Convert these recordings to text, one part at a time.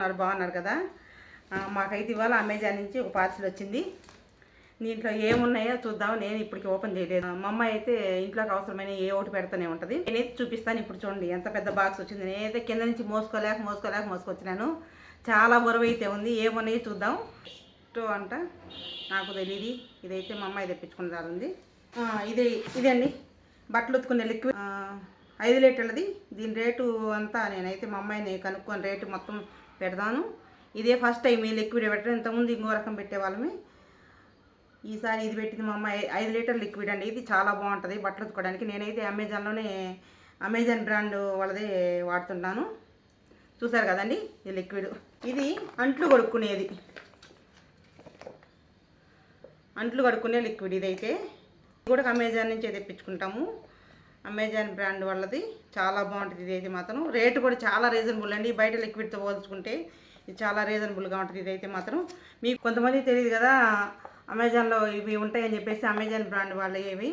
ఉన్నారు, బాగున్నారు కదా? మాకైతే ఇవాళ అమెజాన్ నుంచి ఒక పార్సిల్ వచ్చింది. దీంట్లో ఏమున్నాయో చూద్దాం. నేను ఇప్పటికి ఓపెన్ చేయలేదు. మా అమ్మాయి అయితే ఇంట్లోకి అవసరమైన ఏ ఒకటి పెడతానే ఉంటుంది. నేనైతే చూపిస్తాను ఇప్పుడు చూడండి. ఎంత పెద్ద బాక్స్ వచ్చింది. నేనైతే కింద నుంచి మోసుకోలేక మోసుకోలేక మోసుకొచ్చినాను. చాలా బరువైతే అయితే ఉంది. ఏమున్నాయో చూద్దాం. స్టో అంట నాకు తెలియదు ఇదైతే మా అమ్మాయి తెప్పించుకున్న ఉంది ఇది ఇదండి. బట్టలు ఉత్తుకునే లిక్విడ్ ఐదు లీటర్లది. దీని రేటు అంతా నేనైతే మా అమ్మాయిని కనుక్కొని రేటు మొత్తం పెడతాను. ఇదే ఫస్ట్ టైం ఈ లిక్విడ్ పెట్టడం. ఇంతకుముందు ఇంకో రకం పెట్టేవాళ్ళమే. ఈసారి ఇది పెట్టింది మా అమ్మాయి. ఐదు లీటర్ లిక్విడ్ అండి. ఇది చాలా బాగుంటుంది బట్టలు ఉతుకోవడానికి నేనైతే అమెజాన్లోనే అమెజాన్ బ్రాండ్ వాళ్ళదే వాడుతుంటాను. చూసారు కదండి ఈ లిక్విడ్. ఇది అంట్లు కొడుక్కునేది. అంట్లు కడుక్కునే లిక్విడ్ ఇదైతే. ఇది కూడా అమెజాన్ నుంచే తెప్పించుకుంటాము. అమెజాన్ బ్రాండ్ వాళ్ళది. చాలా బాగుంటుంది ఇదైతే మాత్రం. రేటు కూడా చాలా రీజనబుల్ అండి. బయట లిక్విడ్తో పోల్చుకుంటే ఇది చాలా రీజనబుల్గా ఉంటుంది ఇదైతే మాత్రం. మీకు కొంతమంది తెలియదు కదా అమెజాన్లో ఇవి ఉంటాయని చెప్పేసి అమెజాన్ బ్రాండ్ వాళ్ళు ఇవి.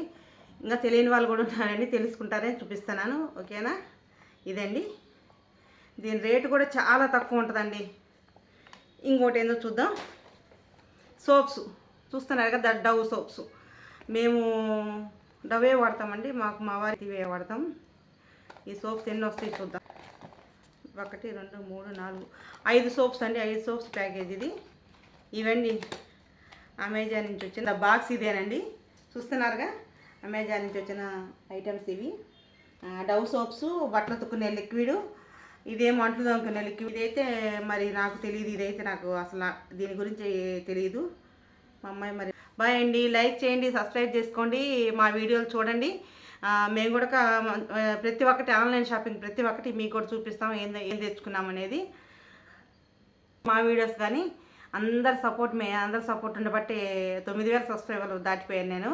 ఇంకా తెలియని వాళ్ళు కూడా ఉన్నారండి తెలుసుకుంటారని చూపిస్తున్నాను. ఓకేనా? ఇదండి. దీని రేటు కూడా చాలా తక్కువ ఉంటుందండి. ఇంకోటి ఏందో చూద్దాం. సోప్స్. చూస్తున్నారు కదా డవ్ సోప్స్. మేము డవే వాడతామండి. మాకు మా ఇవే వాడతాం. ఈ సోప్స్ ఎన్ని వస్తాయి చూద్దాం. ఒకటి రెండు మూడు నాలుగు ఐదు సోప్స్ అండి. ఐదు సోప్స్ ప్యాకేజ్ ఇది. ఇవండి. అమెజాన్ నుంచి వచ్చిన బాక్స్ ఇదేనండి. చూస్తున్నారుగా? అమెజాన్ నుంచి వచ్చిన ఐటమ్స్ ఇవి. డవ్ సోప్స్ బట్టలు తుక్కునే లిక్విడ్ ఇదేమో అంట్లు తోముకునే లిక్విడ్. ఇదైతే మరి నాకు తెలియదు ఇదైతే నాకు అసలు దీని గురించి తెలియదు. మా అమ్మాయి మరి. బాయ్ అండి. లైక్ చేయండి సబ్స్క్రైబ్ చేసుకోండి మా వీడియోలు చూడండి. మేము కూడా ప్రతి ఒక్కటి ఆన్లైన్ షాపింగ్ ప్రతి ఒక్కటి మీకు కూడా చూపిస్తాం ఏం ఏం తెచ్చుకున్నాం అనేది. మా వీడియోస్ కానీ అందరు సపోర్ట్ మే అందరు సపోర్ట్ ఉండబట్టి తొమ్మిది వేల సబ్స్క్రైబర్లు దాటిపోయాను నేను.